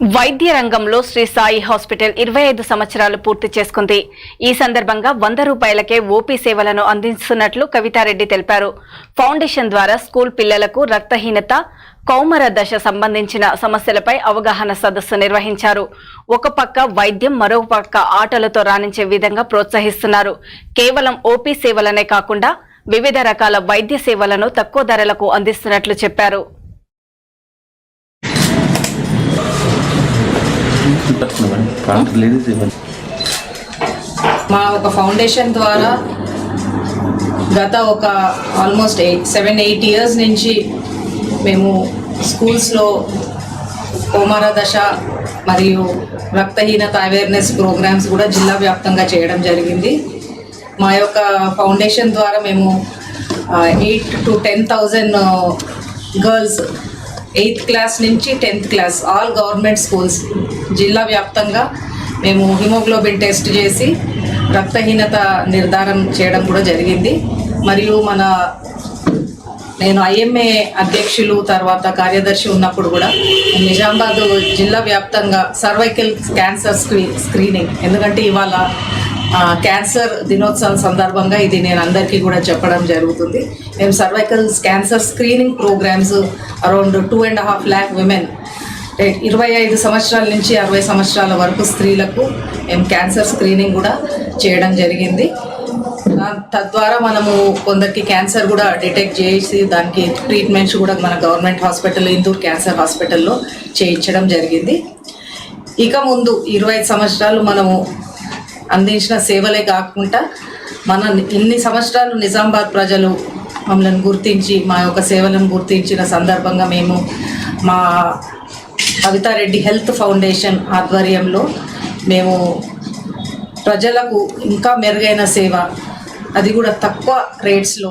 వైద్య రంగంలో శ్రీ సాయి హాస్పిటల్ ఇరవై ఐదు సంవత్సరాలు పూర్తి చేసుకుంది. ఈ సందర్భంగా వంద రూపాయలకే ఓపీ సేవలను అందిస్తున్నట్లు కవితారెడ్డి తెలిపారు. ఫౌండేషన్ ద్వారా స్కూల్ పిల్లలకు రక్తహీనత కౌమర దశ సంబంధించిన సమస్యలపై అవగాహన సదస్సు నిర్వహించారు. ఒక పక్క వైద్యం మరో పక్క ఆటలతో రాణించే విధంగా ప్రోత్సహిస్తున్నారు. కేవలం ఓపీ సేవలనే కాకుండా వివిధ రకాల వైద్య సేవలను తక్కువ ధరలకు అందిస్తున్నట్లు చెప్పారు. మా ఒక ఫౌండేషన్ ద్వారా గత ఒక almost eight seven eight years నుంచి మేము స్కూల్స్లో కోమార దశ మరియు రక్తహీనత అవేర్నెస్ ప్రోగ్రామ్స్ కూడా జిల్లా వ్యాప్తంగా చేయడం జరిగింది. మా యొక్క ఫౌండేషన్ ద్వారా మేము eight to ten thousand girls eighth class నుంచి tenth class all government schools జిల్లా వ్యాప్తంగా మేము హిమోగ్లోబిన్ టెస్ట్ చేసి రక్తహీనత నిర్ధారణ చేయడం కూడా జరిగింది. మరియు మన నేను ఐఎంఏ అధ్యక్షులు తర్వాత కార్యదర్శి ఉన్నప్పుడు కూడా నిజామాబాద్ జిల్లా వ్యాప్తంగా సర్వైకల్ క్యాన్సర్ స్క్రీ స్క్రీనింగ్. ఎందుకంటే ఇవాళ క్యాన్సర్ దినోత్సవం సందర్భంగా ఇది నేను అందరికీ కూడా చెప్పడం జరుగుతుంది. మేము cervical cancer screening programmes around two and half lakh women ఇరవై ఐదు సంవత్సరాల నుంచి అరవై సంవత్సరాల వరకు స్త్రీలకు మేము క్యాన్సర్ స్క్రీనింగ్ కూడా చేయడం జరిగింది. తద్వారా మనము కొందరికి క్యాన్సర్ కూడా డిటెక్ట్ చేసి దానికి ట్రీట్మెంట్స్ కూడా మన గవర్నమెంట్ హాస్పిటల్ ఇందూర్ క్యాన్సర్ హాస్పిటల్లో చేయించడం జరిగింది. ఇక ముందు ఇరవై సంవత్సరాలు మనము అందించిన సేవలే కాకుండా మన ఇన్ని సంవత్సరాలు నిజామాబాద్ ప్రజలు మమ్మల్ని గుర్తించి మా యొక్క సేవలను గుర్తించిన సందర్భంగా మేము మా కవితారెడ్డి హెల్త్ ఫౌండేషన్ ఆధ్వర్యంలో మేము ప్రజలకు ఇంకా మెరుగైన సేవ. అది కూడా తక్కువ రేట్స్లో.